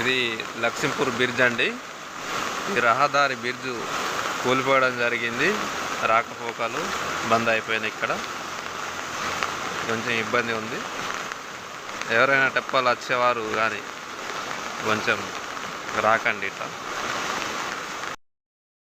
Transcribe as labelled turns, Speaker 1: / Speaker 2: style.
Speaker 1: ఇది లక్ష్మీపూర్ బ్రిడ్జ్ అండి. ఈ రహదారి బ్రిడ్జ్ కూలిపోవడం జరిగింది. రాకపోకలు బంద్ అయిపోయినాయి ఇక్కడ. కొంచెం ఇబ్బంది ఉంది. ఎవరైనా టెప్పలు వచ్చేవారు కానీ కొంచెం రాకండి ఇట్లా.